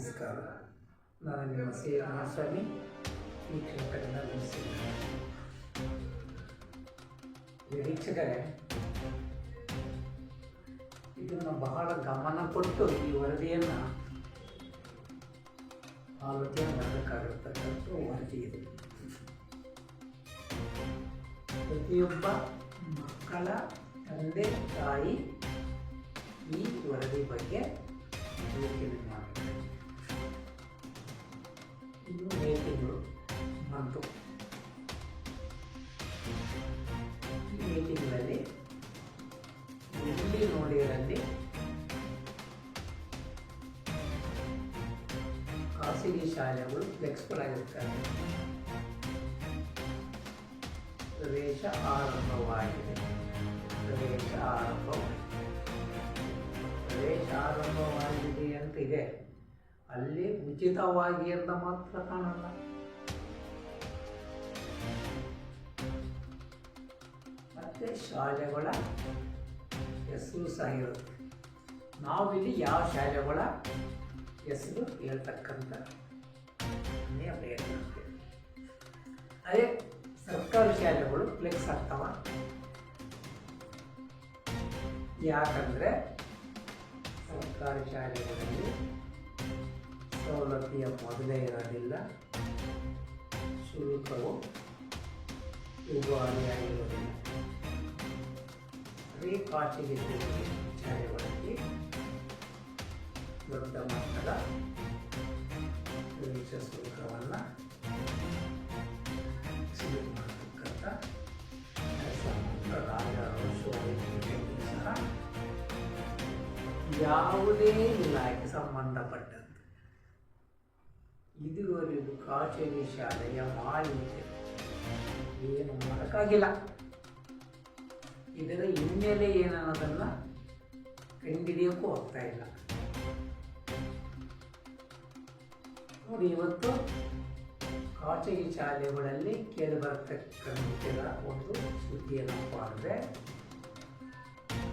ನಾನು ನಿಮ್ಮ ಸಿ ಸ್ವಾಮಿ ವೀಕ್ಷಕರನ್ನ ನಮಸ್ಕಾರ ವೀಕ್ಷಕರೇ, ಇದನ್ನು ಬಹಳ ಗಮನ ಕೊಟ್ಟು ಈ ವರದಿಯನ್ನು ಆಲೋಚನೆ ಮಾಡಬೇಕಾಗಿರ್ತಕ್ಕಂಥ ವರದಿ ಇದೆ. ಪ್ರತಿಯೊಬ್ಬ ಮಕ್ಕಳ ತಂದೆ, ತಾಯಿ ಈ ವರದಿ ಬಗ್ಗೆ ಯೋಚನೆ ಮಾಡಬೇಕು ಇನ್ನು ಮೇ ತಿಂಗಳು ಬಂತು ಮೇ ತಿಂಗಳಲ್ಲಿ ಎಲ್ಲಿ ನೋಡಿರಲ್ಲಿ ಖಾಸಗಿ ಶಾಲೆಗಳು ಫ್ಲೆಕ್ಸಿಬಲ್ ಆಗಿರ್ತಾರೆ ಪ್ರವೇಶ ಆರಂಭವಾಗಿದೆ. ಪ್ರವೇಶ ಆರಂಭ ಪ್ರವೇಶ ಆರಂಭವಾಗಿದೆ ಅಂತ ಇದೆ. ಅಲ್ಲಿ ಉಚಿತವಾಗಿ ಅಂತ ಮಾತ್ರ ಕಾಣಲ್ಲ. ಮತ್ತೆ ಶಾಲೆಗಳ ಹೆಸರು ಸಹ ಇರುತ್ತೆ. ನಾವಿಲ್ಲಿ ಯಾವ ಶಾಲೆಗಳ ಹೆಸರು ಹೇಳ್ತಕ್ಕಂಥ ಇರುತ್ತೆ. ಅದೇ ಸರ್ಕಾರಿ ಶಾಲೆಗಳು ಫ್ಲೆಕ್ಸ್ ಆಗ್ತವ. ಯಾಕಂದರೆ ಸರ್ಕಾರಿ ಶಾಲೆಗಳಲ್ಲಿ ಸೌಲಭ್ಯ ಮೊದಲೇ ಇರೋದಿಲ್ಲ. ಶುಲ್ಕವು ದುಬಾರಿಯಾಗಿರೋದಿಲ್ಲ ಅದೇ ಖಾಸಗಿ ಶಾಲೆಗಳಲ್ಲಿ ದೊಡ್ಡ ಮಟ್ಟದ ಪ್ರವೇಶ ಶುಲ್ಕವನ್ನು ಸಿಗು ಮಾಡತಕ್ಕಂಥ ಯಾವುದೇ ಇಲಾಖೆ ಸಂಬಂಧಪಟ್ಟಂತೆ ಖಾಸಗಿ ಶಾಲೆಯ ಮಾಲಿನ್ಯ ಏನು ಮಾಡೋಕ್ಕಾಗಿಲ್ಲ ಇದರ ಹಿನ್ನೆಲೆ ಏನನ್ನೋದನ್ನು ಕಂಡುಹಿಡಿಯೋಕ್ಕೂ ಹೋಗ್ತಾ ಇಲ್ಲ. ನೋಡಿ, ಇವತ್ತು ಖಾಸಗಿ ಶಾಲೆಗಳಲ್ಲಿ ಕೇಳಿಬರ್ತಕ್ಕಂಥ ಒಂದು ಸುದ್ದಿ ಏನಪ್ಪ ಅಂದರೆ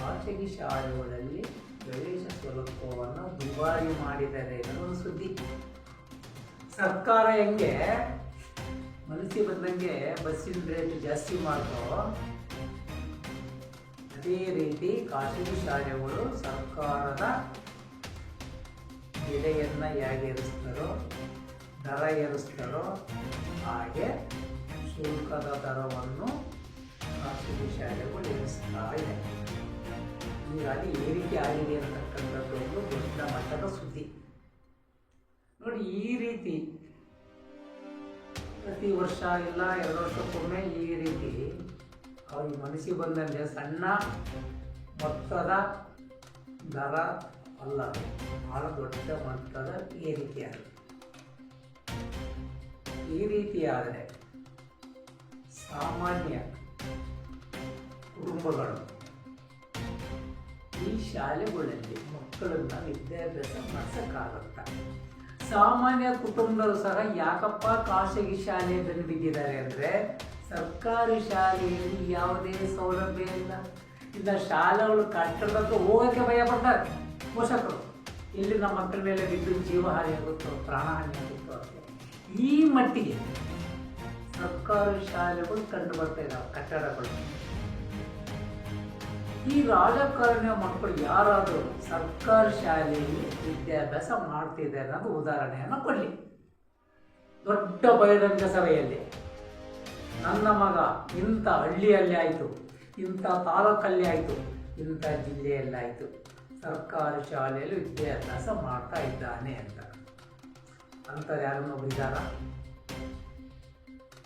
ಖಾಸಗಿ ಶಾಲೆಗಳಲ್ಲಿ ಪ್ರವೇಶ ಸ್ವಲ್ಪವನ್ನು ದುಬಾರಿ ಮಾಡಿದ್ದಾರೆ ಅನ್ನೋ ಒಂದು ಸುದ್ದಿ. ಸರ್ಕಾರ ಹೆಂಗೆ ಮನಸ್ಸಿಗೆ ಬಂದಂಗೆ ಬಸ್ಸಿನ ರೇಟ್ ಜಾಸ್ತಿ ಮಾಡ್ತೋ, ಅದೇ ರೀತಿ ಖಾಸಗಿ ಶಾಲೆಗಳು ಸರ್ಕಾರದ ಬೆಲೆಯನ್ನು ಹೇಗೆ ಏರಿಸ್ತಾರೋ ದರ ಏರಿಸ್ತಾರೋ, ಹಾಗೆ ಶುಲ್ಕದ ದರವನ್ನು ಖಾಸಗಿ ಶಾಲೆಗಳು ಏರಿಸ್ತಾ ಇದೆ. ಹೀಗಾಗಿ ಏರಿಕೆ ಆಗಿದೆ ಅಂತಕ್ಕಂಥದ್ದು ಒಂದು ದೊಡ್ಡ ಮಟ್ಟದ ಸುದ್ದಿ. ನೋಡಿ, ಈ ರೀತಿ ಪ್ರತಿ ವರ್ಷ ಇಲ್ಲ ಎರಡು ವರ್ಷಕ್ಕೊಮ್ಮೆ ಈ ರೀತಿ ಅವ್ರಿಗೆ ಮನಸ್ಸಿಗೆ ಬಂದಂಗೆ ಸಣ್ಣ ಮೊತ್ತದ ದರ ಅಲ್ಲ. ಬಹಳ ದೊಡ್ಡ ಮಟ್ಟದ ರೀತಿಯಾದ ಈ ರೀತಿಯಾದರೆ ಸಾಮಾನ್ಯ ಕುಟುಂಬಗಳು ಈ ಶಾಲೆಗಳಲ್ಲಿ ಮಕ್ಕಳನ್ನು ವಿದ್ಯಾಭ್ಯಾಸ ಮಾಡಿಸಕ್ಕಾಗತ್ತ ಸಾಮಾನ್ಯ ಕುಟುಂಬದವರು ಸಹ ಯಾಕಪ್ಪ ಖಾಸಗಿ ಶಾಲೆ ಬೆನ್ನು ಬಿದ್ದಿದ್ದಾರೆ ಅಂದರೆ ಸರ್ಕಾರಿ ಶಾಲೆಯಲ್ಲಿ ಯಾವುದೇ ಸೌಲಭ್ಯ ಇಲ್ಲ. ಇಲ್ಲ, ಶಾಲೆಗಳು ಕಟ್ಟಡಕ್ಕೆ ಹೋಗೋಕ್ಕೆ ಭಯ ಪಡ್ತಾರೆ. ಪೋಷಕರು. ಇಲ್ಲಿ ನಮ್ಮ ಮಕ್ಕಳ ಮೇಲೆ ಬಿದ್ದು ಜೀವಹಾನಿ ಆಗುತ್ತೋ ಪ್ರಾಣಹಾನಿ ಆಗುತ್ತೋ ಈ ಮಟ್ಟಿಗೆ ಸರ್ಕಾರಿ ಶಾಲೆಗಳು ಕಂಡು ಬರ್ತಾ ಇದ್ದಾವೆ ಕಟ್ಟಡಗಳು. ಈ ರಾಜಕಾರಣಿಯ ಮಕ್ಕಳು ಯಾರಾದರೂ ಸರ್ಕಾರಿ ಶಾಲೆಯಲ್ಲಿ ವಿದ್ಯಾಭ್ಯಾಸ ಮಾಡ್ತಿದ್ದಾರೆ ಅನ್ನೋದು ಉದಾಹರಣೆಯನ್ನು ಕೊಡಲಿ. ದೊಡ್ಡ ಬಹಿರಂಗ ಸಭೆಯಲ್ಲಿ. ನನ್ನ ಮಗ ಇಂಥ ಹಳ್ಳಿಯಲ್ಲಿ ಆಯಿತು, ಇಂಥ ತಾಲೂಕಲ್ಲಿ ಆಯಿತು, ಇಂಥ ಜಿಲ್ಲೆಯಲ್ಲಿ ಆಯಿತು, ಸರ್ಕಾರಿ ಶಾಲೆಯಲ್ಲಿ ವಿದ್ಯಾಭ್ಯಾಸ ಮಾಡ್ತಾ ಇದ್ದಾನೆ ಅಂತ. ಅಂಥವ್ರು ಯಾರನ್ನೂ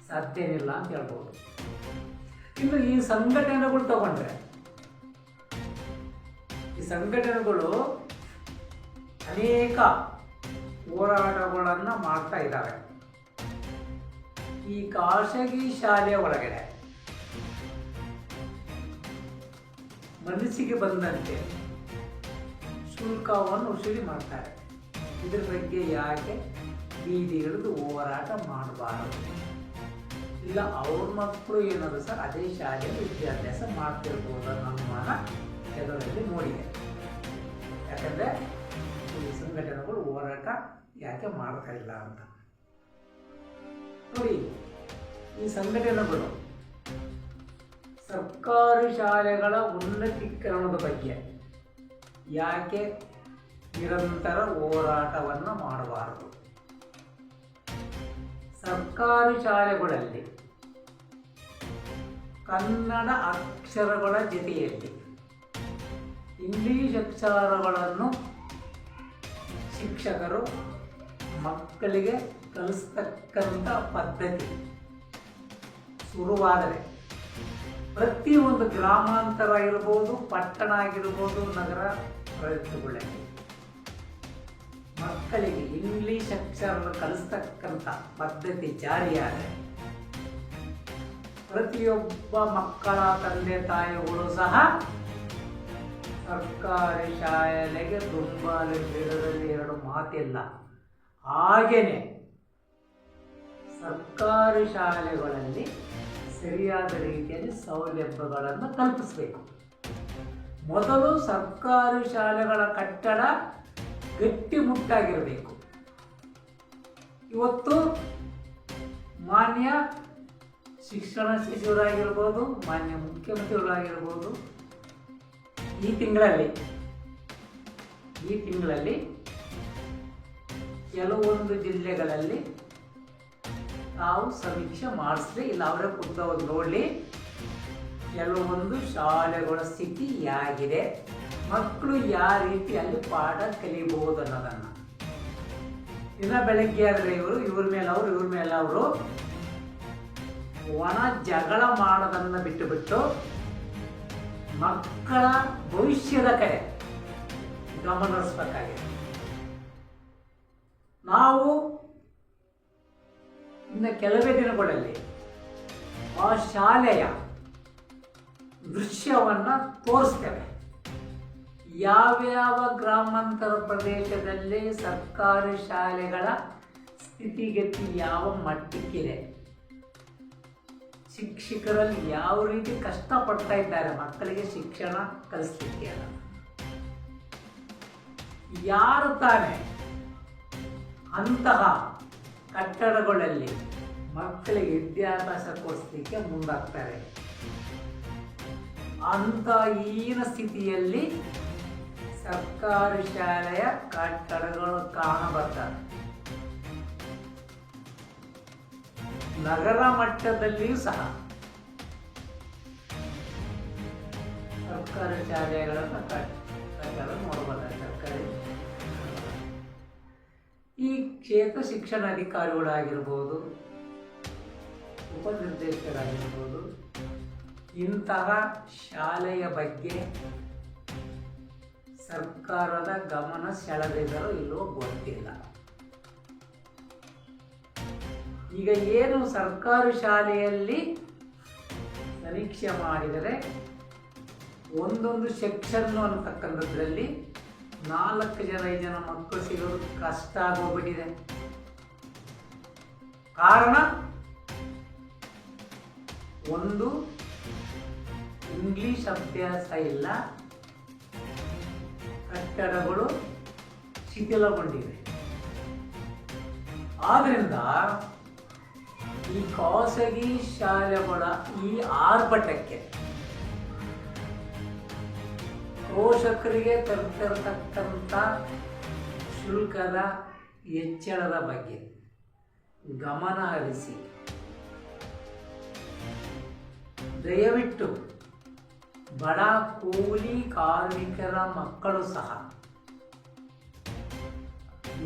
ಸಾಧ್ಯ ಏನಿಲ್ಲ ಅಂತ ಹೇಳ್ಬೋದು. ಇನ್ನು ಈ ಸಂಘಟನೆಗಳು ತಗೊಂಡ್ರೆ ಸಂಘಟನೆಗಳು ಅನೇಕ ಹೋರಾಟಗಳನ್ನು ಮಾಡ್ತಾ ಇದ್ದಾವೆ ಈ ಖಾಸಗಿ ಶಾಲೆಯ ಒಳಗಡೆ ಮನಸ್ಸಿಗೆ ಬಂದಂತೆ ಶುಲ್ಕವನ್ನು ವಸೂಲಿ ಮಾಡ್ತಾರೆ. ಇದ್ರ ಬಗ್ಗೆ ಯಾಕೆ ಬೀದಿ ಹಿಡಿದು ಹೋರಾಟ ಮಾಡಬಾರದು? ಇಲ್ಲ, ಅವ್ರ ಮಕ್ಕಳು ಏನಾದ್ರು ಸರ್ ಅದೇ ಶಾಲೆಯಲ್ಲಿ ವಿದ್ಯಾಭ್ಯಾಸ ಮಾಡ್ತಿರ್ಬೋದು ಅನ್ನೋ ಅನುಮಾನ ಕೆಲವರಲ್ಲಿ ಮೂಡಿದೆ. ಈ ಸಂಘಟನೆಗಳು ಹೋರಾಟ ಯಾಕೆ ಮಾಡ್ತಾ ಇಲ್ಲ ಅಂತ. ನೋಡಿ, ಈ ಸಂಘಟನೆಗಳು ಸರ್ಕಾರಿ ಶಾಲೆಗಳ ಉನ್ನತೀಕರಣದ ಬಗ್ಗೆ ಯಾಕೆ ನಿರಂತರ ಹೋರಾಟವನ್ನು ಮಾಡಬಾರದು? ಸರ್ಕಾರಿ ಶಾಲೆಗಳಲ್ಲಿ ಕನ್ನಡ ಅಕ್ಷರಗಳ ಜೊತೆಯಲ್ಲಿ ಇಂಗ್ಲಿಷ್ ಅಕ್ಷರಗಳನ್ನು ಶಿಕ್ಷಕರು ಮಕ್ಕಳಿಗೆ ಕಲಿಸ್ತಕ್ಕಂಥ ಪದ್ಧತಿ. ಶುರುವಾದರೆ ಪ್ರತಿಯೊಂದು ಗ್ರಾಮಾಂತರ ಇರಬಹುದು ಪಟ್ಟಣ ಆಗಿರ್ಬೋದು, ನಗರ ಪ್ರದೇಶಗಳಲ್ಲಿ ಮಕ್ಕಳಿಗೆ ಇಂಗ್ಲಿಷ್ ಅಕ್ಷರ ಕಲಿಸ್ತಕ್ಕಂಥ ಪದ್ಧತಿ ಜಾರಿಯಾದರೆ ಪ್ರತಿಯೊಬ್ಬ ಮಕ್ಕಳ ತಂದೆ ತಾಯಿಗಳು ಸಹ ಸರ್ಕಾರಿ ಶಾಲೆಗೆ ದುಂಬಾಲು ಬೀಳದಲ್ಲಿ ಎರಡು ಮಾತಿಲ್ಲ. ಹಾಗೇನೆ ಸರ್ಕಾರಿ ಶಾಲೆಗಳಲ್ಲಿ ಸರಿಯಾದ ರೀತಿಯಲ್ಲಿ ಸೌಲಭ್ಯಗಳನ್ನು ಕಲ್ಪಿಸಬೇಕು. ಮೊದಲು ಸರ್ಕಾರಿ ಶಾಲೆಗಳ ಕಟ್ಟಡ ಗಟ್ಟಿಮುಟ್ಟಾಗಿರಬೇಕು ಇವತ್ತು ಮಾನ್ಯ ಶಿಕ್ಷಣ ಸಚಿವರಾಗಿರ್ಬೋದು, ಮಾನ್ಯ ಮುಖ್ಯಮಂತ್ರಿಗಳಾಗಿರ್ಬೋದು ಈ ತಿಂಗಳಲ್ಲಿ ಈ ತಿಂಗಳಲ್ಲಿ ಕೆಲವೊಂದು ಜಿಲ್ಲೆಗಳಲ್ಲಿ ತಾವು ಸಮೀಕ್ಷೆ ಮಾಡಿಸ್ಲಿ ಇಲ್ಲ ಅವರೇ ಖುದ್ದಾಗಿ ನೋಡಲಿ. ಕೆಲವೊಂದು ಶಾಲೆಗಳ ಸ್ಥಿತಿ ಹೇಗಿದೆ ಮಕ್ಕಳು ಯಾವ ರೀತಿ ಅಲ್ಲಿ ಪಾಠ ಕಲಿಬಹುದು ಅನ್ನೋದನ್ನು. ದಿನ ಬೆಳಗ್ಗೆ ಆದರೆ ಇವರು, ಇವ್ರ ಮೇಲೆ ಅವರು, ಇವ್ರ ಮೇಲೆ ಅವರು ಒಣ ಜಗಳ ಮಾಡೋದನ್ನು ಬಿಟ್ಟು ಬಿಟ್ಟು ಮಕ್ಕಳ ಭವಿಷ್ಯದ ಕಡೆ ಗಮನ ಹರಿಸ್ಬೇಕಾಗಿದೆ. ನಾವು ಇನ್ನು ಕೆಲವೇ ದಿನಗಳಲ್ಲಿ ಆ ಶಾಲೆಯ ದೃಶ್ಯವನ್ನು ತೋರಿಸ್ತೇವೆ. ಯಾವ್ಯಾವ ಗ್ರಾಮಾಂತರ ಪ್ರದೇಶದಲ್ಲಿ ಸರ್ಕಾರಿ ಶಾಲೆಗಳ ಸ್ಥಿತಿಗತಿ ಯಾವ ಮಟ್ಟಕ್ಕಿದೆ ಶಿಕ್ಷಕರಲ್ಲಿ ಯಾವ ರೀತಿ ಕಷ್ಟಪಡ್ತಾ ಇದ್ದಾರೆ ಮಕ್ಕಳಿಗೆ ಶಿಕ್ಷಣ ಕಲಿಸ್ಲಿಕ್ಕೆ ಯಾರು ತಾನೆ ಅಂತಹ ಕಟ್ಟಡಗಳಲ್ಲಿ ಮಕ್ಕಳಿಗೆ ವಿದ್ಯಾಭ್ಯಾಸ ಕೊಡಿಸ್ಲಿಕ್ಕೆ ಮುಂದಾಗ್ತಾರೆ? ಅಂತ ಈನ ಸ್ಥಿತಿಯಲ್ಲಿ ಸರ್ಕಾರಿ ಶಾಲೆಯ ಕಟ್ಟಡಗಳು ಕಾಣಬರ್ತವೆ. ನಗರ ಮಟ್ಟದಲ್ಲಿಯೂ ಸಹ ಸರ್ಕಾರಿ ಶಾಲೆಗಳನ್ನು ಕಟ್ಟಡ ನೋಡಬಹುದಾಗಿದೆ ಸರ್ಕಾರಿ? ಈ ಕ್ಷೇತ್ರ ಶಿಕ್ಷಣ ಅಧಿಕಾರಿಗಳಾಗಿರ್ಬೋದು, ಉಪನಿರ್ದೇಶಕರಾಗಿರ್ಬೋದು, ಇಂತಹ ಶಾಲೆಯ ಬಗ್ಗೆ ಸರ್ಕಾರದ ಗಮನ ಸೆಳೆದಿದ್ದರೂ ಇಲ್ಲವೋ ಗೊತ್ತಿಲ್ಲ. ಈಗ ಏನು ಸರ್ಕಾರಿ ಶಾಲೆಯಲ್ಲಿ ಸಮೀಕ್ಷೆ ಮಾಡಿದರೆ ಒಂದೊಂದು ಸೆಕ್ಷನ್ನು ಅನ್ನತಕ್ಕಂಥದ್ರಲ್ಲಿ ನಾಲ್ಕು ಜನ, ಐದು ಜನ ಮಕ್ಕಳು ಸಿಗೋದು ಕಷ್ಟ ಆಗೋಗ್ಬಿಟ್ಟಿದೆ. ಕಾರಣ ಒಂದು, ಇಂಗ್ಲಿಷ್ ಅಭ್ಯಾಸ ಇಲ್ಲ. ಕಟ್ಟಡಗಳು ಶಿಥಿಲಗೊಂಡಿವೆ. ಆದ್ರಿಂದ ಈ ಖಾಸಗಿ ಶಾಲೆಗಳ ಈ ಆರ್ಭಟಕ್ಕೆ ಪೋಷಕರಿಗೆ ತರ್ತಿರತಕ್ಕಂಥ ಶುಲ್ಕದ ಹೆಚ್ಚಳದ ಬಗ್ಗೆ ಗಮನ ಹರಿಸಿ. ದಯವಿಟ್ಟು ಬಡ ಕೂಲಿ ಕಾರ್ಮಿಕರ ಮಕ್ಕಳು ಸಹ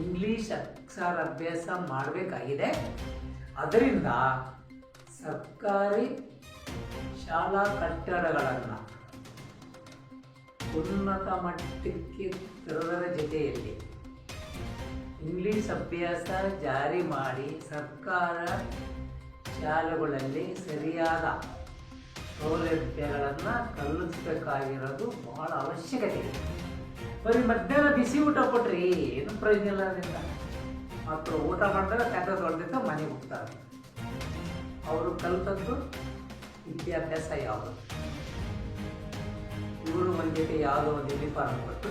ಇಂಗ್ಲಿಷ್ ಅಕ್ಷರ ಅಭ್ಯಾಸ ಮಾಡಬೇಕಾಗಿದೆ. ಅದರಿಂದ ಸರ್ಕಾರಿ ಶಾಲಾ ಕಟ್ಟಡಗಳನ್ನು ಉನ್ನತ ಮಟ್ಟಕ್ಕೆ ತರುವುದರ ಜೊತೆಯಲ್ಲಿ ಇಂಗ್ಲಿಷ್ ಅಭ್ಯಾಸ ಜಾರಿ ಮಾಡಿ ಸರ್ಕಾರ ಶಾಲೆಗಳಲ್ಲಿ ಸರಿಯಾದ ಸೌಲಭ್ಯಗಳನ್ನು ಕಲ್ಪಿಸಬೇಕಾಗಿರೋದು ಬಹಳ ಅವಶ್ಯಕತೆ. ಇದೆ ಬರೀ ಮಧ್ಯಾಹ್ನ ಬಿಸಿ ಊಟ ಕೊಟ್ರಿ ಏನು ಪ್ರಯೋಜನ ಇಲ್ಲ ಅದರಿಂದ. ಮಕ್ಕಳು ಊಟ ಮಾಡಿದಾಗ ಕ್ಯಾಟರ್ ಹೊಡೆದಿದ್ದ ಮನೆಗೆ ಹೋಗ್ತಾರೆ ಅವರು ಕಲಿತದ್ದು ವಿದ್ಯಾಭ್ಯಾಸ ಯಾವುದು? ಇವರು ಮಂದಿಗೆ ಯಾವುದೋ ಒಂದು ಯೂನಿಫಾರ್ಮ್ ಕೊಟ್ಟು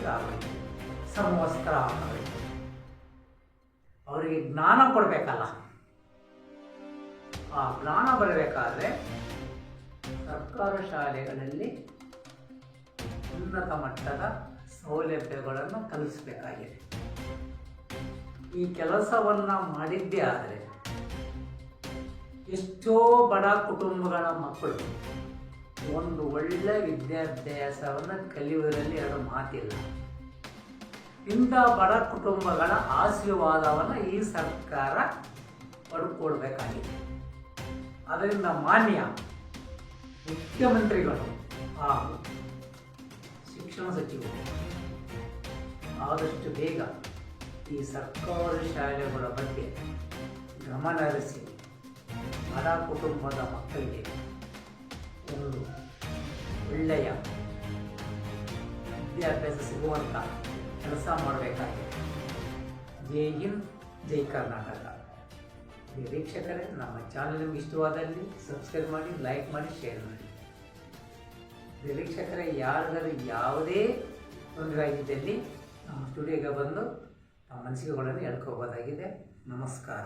ಸಮವಸ್ತ್ರ ಹಾಕಬೇಕು. ಅವರಿಗೆ ಜ್ಞಾನ ಕೊಡಬೇಕಲ್ಲ. ಆ ಜ್ಞಾನ ಬರಬೇಕಾದ್ರೆ ಸರ್ಕಾರ ಶಾಲೆಗಳಲ್ಲಿ ಉನ್ನತ ಮಟ್ಟದ ಸೌಲಭ್ಯಗಳನ್ನು ಕಲಿಸಬೇಕಾಗಿದೆ ಈ ಕೆಲಸವನ್ನು ಮಾಡಿದ್ದೇ ಆದರೆ ಎಷ್ಟೋ ಬಡ ಕುಟುಂಬಗಳ ಮಕ್ಕಳು ಒಂದು ಒಳ್ಳೆ ವಿದ್ಯಾಭ್ಯಾಸವನ್ನು ಕಲಿಯುವುದರಲ್ಲಿ ಎರಡು ಮಾತಿಲ್ಲ. ಇಂಥ ಬಡ ಕುಟುಂಬಗಳ ಆಶೀರ್ವಾದವನ್ನು ಈ ಸರ್ಕಾರ ಪಡ್ಕೊಳ್ಬೇಕಾಗಿದೆ. ಅದರಿಂದ ಮಾನ್ಯ ಮುಖ್ಯಮಂತ್ರಿಗಳು ಹಾಗೂ ಶಿಕ್ಷಣ ಸಚಿವರು ಆದಷ್ಟು ಬೇಗ ಈ ಸರ್ಕಾರಿ ಶಾಲೆಗಳ ಬಗ್ಗೆ ಗಮನ ಹರಿಸಿ ಬಡ ಕುಟುಂಬದ ಮಕ್ಕಳಿಗೆ ಒಂದು ಒಳ್ಳೆಯ ವಿದ್ಯಾಭ್ಯಾಸ ಸಿಗುವಂಥ ಕೆಲಸ ಮಾಡಬೇಕಾಗಿದೆ. ಜೈ ಹಿಂದ್, ಜೈ ಕರ್ನಾಟಕ. ವೀಕ್ಷಕರೇ, ನಮ್ಮ ಚಾನಲ್ ನಿಮ್ಗೆ ಇಷ್ಟವಾದಲ್ಲಿ ಸಬ್ಸ್ಕ್ರೈಬ್ ಮಾಡಿ ಲೈಕ್ ಮಾಡಿ ಶೇರ್ ಮಾಡಿ. ವೀಕ್ಷಕರೇ, ಯಾರಿಗಾದ್ರೂ ಯಾವುದೇ ತೊಂದರೆ ಆಗಿದ್ದಲ್ಲಿ ನಮ್ಮ ಸ್ಟುಡಿಯೋಗೆ ಬಂದು ನಮ್ಮ ಮನಸ್ಸಿಗೆಗಳನ್ನು ಹೇಳ್ಕೋಬೋದಾಗಿದೆ ನಮಸ್ಕಾರ.